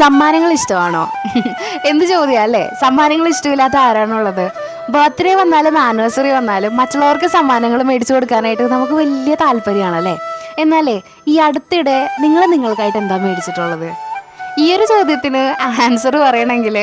സമ്മാനങ്ങൾ ഇഷ്ടമാണോ? എന്ത് ചോദ്യം അല്ലേ? സമ്മാനങ്ങൾ ഇഷ്ടമില്ലാത്ത ആരാണുള്ളത്? ബർത്ത്ഡേ വന്നാലും ആനിവേഴ്സറി വന്നാലും മറ്റുള്ളവർക്ക് സമ്മാനങ്ങൾ മേടിച്ചു കൊടുക്കാനായിട്ട് നമുക്ക് വലിയ താല്പര്യമാണല്ലേ? എന്നാലേ ഈ അടുത്തിടെ നിങ്ങൾ നിങ്ങൾക്കായിട്ട് എന്താ മേടിച്ചിട്ടുള്ളത്? ഈ ഒരു ചോദ്യത്തിന് ആൻസർ പറയണമെങ്കിൽ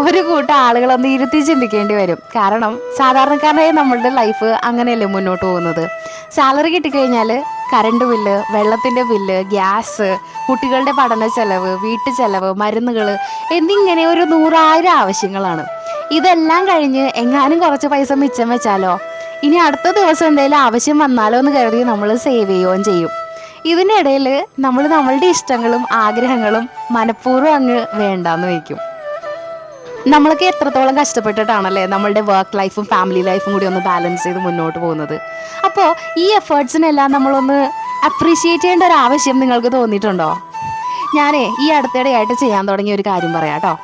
ഒരു കൂട്ടം ആളുകളൊന്ന് ഇരുത്തി ചിന്തിക്കേണ്ടി വരും. കാരണം സാധാരണക്കാരനായ നമ്മളുടെ ലൈഫ് അങ്ങനെയല്ലേ മുന്നോട്ട് പോകുന്നത്. സാലറി കിട്ടിക്കഴിഞ്ഞാൽ കറണ്ട് ബില്ല് വെള്ളത്തിന്റെ ബില്ല് ഗ്യാസ് കുട്ടികളുടെ പഠന ചെലവ് വീട്ടു ചെലവ് മരുന്നുകൾ എന്നിങ്ങനെ ഒരു നൂറായിരം ആവശ്യങ്ങളാണ്. ഇതെല്ലാം കഴിഞ്ഞ് എങ്ങാനും കുറച്ച് പൈസ മിച്ചം വെച്ചാലോ? ഇനി അടുത്ത ദിവസം എന്തെങ്കിലും ആവശ്യം വന്നാലോ എന്ന് കരുതി നമ്മൾ സേവ് ചെയ്യുകയും ചെയ്യും. ഇതിനിടയിൽ നമ്മൾ നമ്മളുടെ ഇഷ്ടങ്ങളും ആഗ്രഹങ്ങളും മനഃപൂർവം അങ്ങ് വേണ്ടാന്ന് വയ്ക്കും. നമ്മളൊക്കെ എത്രത്തോളം കഷ്ടപ്പെട്ടിട്ടാണല്ലേ നമ്മളുടെ വർക്ക് ലൈഫും ഫാമിലി ലൈഫും കൂടി ഒന്ന് ബാലൻസ് ചെയ്ത് മുന്നോട്ട് പോകുന്നത്. അപ്പോൾ ഈ എഫേർട്സിനെല്ലാം നമ്മളൊന്ന് അപ്രീഷിയേറ്റ് ചെയ്യേണ്ട ഒരു ആവശ്യം നിങ്ങൾക്ക് തോന്നിയിട്ടുണ്ടോ? ഞാനേ ഈ അടുത്തിടെയായിട്ട് ചെയ്യാൻ തുടങ്ങിയ ഒരു കാര്യം പറയാം കേട്ടോ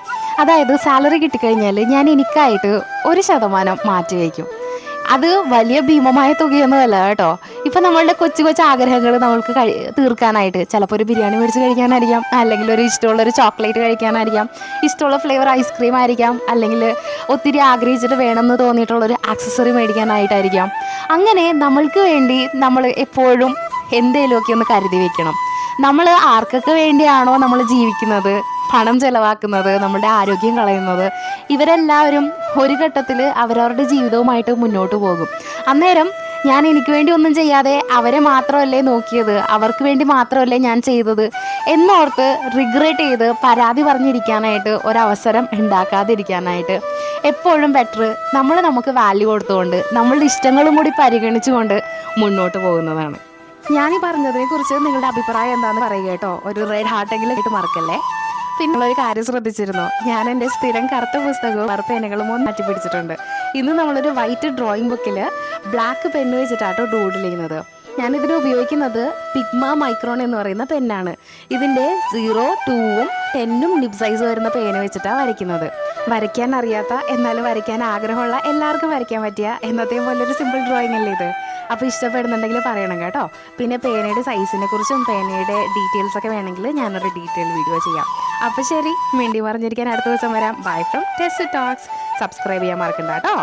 അതായത് സാലറി കിട്ടിക്കഴിഞ്ഞാൽ ഞാൻ എനിക്കായിട്ട് ഒരു ശതമാനം മാറ്റി വയ്ക്കും. അത് വലിയ ഭീമമായ തുകയൊന്നുമല്ല കേട്ടോ. ഇപ്പൊ നമ്മളുടെ കൊച്ചു കൊച്ചു ആഗ്രഹങ്ങൾ നമ്മൾക്ക് കഴി തീർക്കാനായിട്ട്. ചിലപ്പോൾ ഒരു ബിരിയാണി മേടിച്ച് കഴിക്കാനായിരിക്കാം അല്ലെങ്കിൽ ഒരു ഇഷ്ടമുള്ള ഒരു ചോക്ലേറ്റ് കഴിക്കാനായിരിക്കാം ഇഷ്ടമുള്ള ഫ്ലേവർ ഐസ്ക്രീം ആയിരിക്കാം അല്ലെങ്കിൽ ഒത്തിരി ആഗ്രഹിച്ചിട്ട് വേണമെന്ന് തോന്നിയിട്ടുള്ള ഒരു ആക്സസറി മേടിക്കാനായിട്ടായിരിക്കാം. അങ്ങനെ നമ്മൾക്ക് വേണ്ടി നമ്മൾ എപ്പോഴും എന്തേലുമൊക്കെ ഒന്ന് കരുതി വെക്കണം. നമ്മൾ ആർക്കൊക്കെ വേണ്ടിയാണോ നമ്മൾ ജീവിക്കുന്നത്? പണം ചിലവാക്കുന്നത് നമ്മുടെ ആരോഗ്യം കളയുന്നത് ഇവരെല്ലാവരും ഒരു ഘട്ടത്തിൽ അവരവരുടെ ജീവിതവുമായിട്ട് മുന്നോട്ട് പോകും. അന്നേരം ഞാൻ എനിക്ക് വേണ്ടി ഒന്നും ചെയ്യാതെ അവരെ മാത്രമല്ലേ നോക്കിയത് അവർക്ക് വേണ്ടി മാത്രമല്ലേ ഞാൻ ചെയ്തത് എന്നോർത്ത് റിഗ്രറ്റ് ചെയ്ത് പരാതി പറഞ്ഞിരിക്കാനായിട്ട് ഒരവസരം ഉണ്ടാക്കാതിരിക്കാനായിട്ട്. എപ്പോഴും ബെറ്റർ നമ്മൾ നമുക്ക് വാല്യൂ കൊടുത്തുകൊണ്ട് നമ്മളുടെ ഇഷ്ടങ്ങളും കൂടി പരിഗണിച്ചുകൊണ്ട് മുന്നോട്ട് പോകുന്നതാണ്. ഞാൻ ഈ പറഞ്ഞതിനെ കുറിച്ച് നിങ്ങളുടെ അഭിപ്രായം എന്താണെന്ന് പറയുക കേട്ടോ. ഒരു റെഡ് ഹാർട്ടെങ്കിലും ഇട്ട് മറക്കല്ലേ? പിന്നെ ഒരു കാര്യം ശ്രദ്ധിച്ചിരുന്നു? ഞാൻ എന്റെ സ്ഥിരം കറുത്ത പുസ്തകവും പേനകളും ഒന്ന് മാറ്റി പിടിച്ചിട്ടുണ്ട് ഇന്ന് നമ്മളൊരു വൈറ്റ് ഡ്രോയിങ് ബുക്കിൽ ബ്ലാക്ക് പെന്ന് വെച്ചിട്ടാട്ടോ ഡൂഡിൽ ചെയ്യുന്നത് ഞാനിതിന് ഉപയോഗിക്കുന്നത് പിഗ്മ മൈക്രോൺ എന്ന് പറയുന്ന പെന്നാണ് ഇതിന്റെ സീറോ ടൂവും ടെന്നും നിബ് സൈസ് വരുന്ന പേന വെച്ചിട്ടാണ് വരയ്ക്കുന്നത്. വരയ്ക്കാൻ അറിയാത്ത എന്നാലും വരയ്ക്കാൻ ആഗ്രഹമുള്ള എല്ലാവർക്കും വരയ്ക്കാൻ പറ്റിയ എന്നത്തെ ഒരു സിമ്പിൾ ഡ്രോയിങ് അല്ലേ ഇത്? അപ്പോൾ ഇഷ്ടപ്പെടുന്നുണ്ടെങ്കിൽ പറയണം കേട്ടോ. പിന്നെ പേനയുടെ സൈസിനെ കുറിച്ചും പേനയുടെ ഡീറ്റെയിൽസ് ഒക്കെ വേണമെങ്കിൽ ഞാനൊരു ഡീറ്റെയിൽ വീഡിയോ ചെയ്യാം. അപ്പോൾ ശരി മിണ്ടി പറഞ്ഞിരിക്കാൻ അടുത്ത ദിവസം വരാം. Bye from test talks subscribe ചെയ്യാൻ മറക്കണ്ട കേട്ടോ.